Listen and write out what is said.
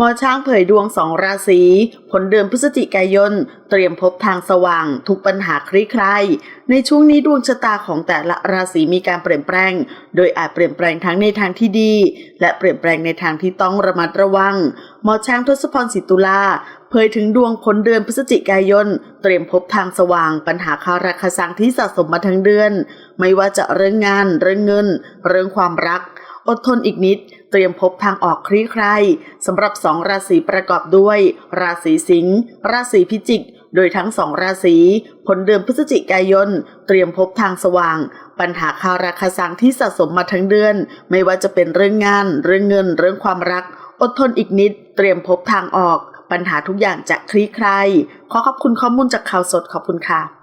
หมอช้างเผยดวงสองราศีผลเดือนพฤศจิกายน เตรียมพบทางสว่าง ทุกปัญหาคลี่คลายในช่วงนี้ดวงชะตาของแต่ละราศีมีการเปลี่ยนแปลง โดยอาจเปลี่ยนแปลงทั้งในทางที่ดี และเปลี่ยนแปลงในทางที่ต้องระมัดระวัง หมอช้างทศพรศิตุลาเผยถึงดวงผลเดือนพฤศจิกายน เตรียมพบทางสว่าง ปัญหาคาราคาซังที่สะสมมาทั้งเดือน ไม่ว่าจะเรื่องงาน เรื่องเงิน เรื่องความรัก อดทนอีกนิด เตรียมพบทางออกคลี่คลายสำหรับสองราศีประกอบด้วย ราศีสิงห์ราศีพิจิก โดยทั้งสองราศีผลเดือนพฤศจิกายน เตรียมพบทางสว่าง ปัญหาคาราคาซังที่สะสมมาทั้งเดือน ไม่ว่าจะเป็นเรื่องงาน เรื่องเงิน เรื่องความรัก อดทนอีกนิด เตรียมพบทางออก ปัญหาทุกอย่างจะคลี่คลายขอขอบคุณข้อมูลจากข่าวสดขอบคุณค่ะ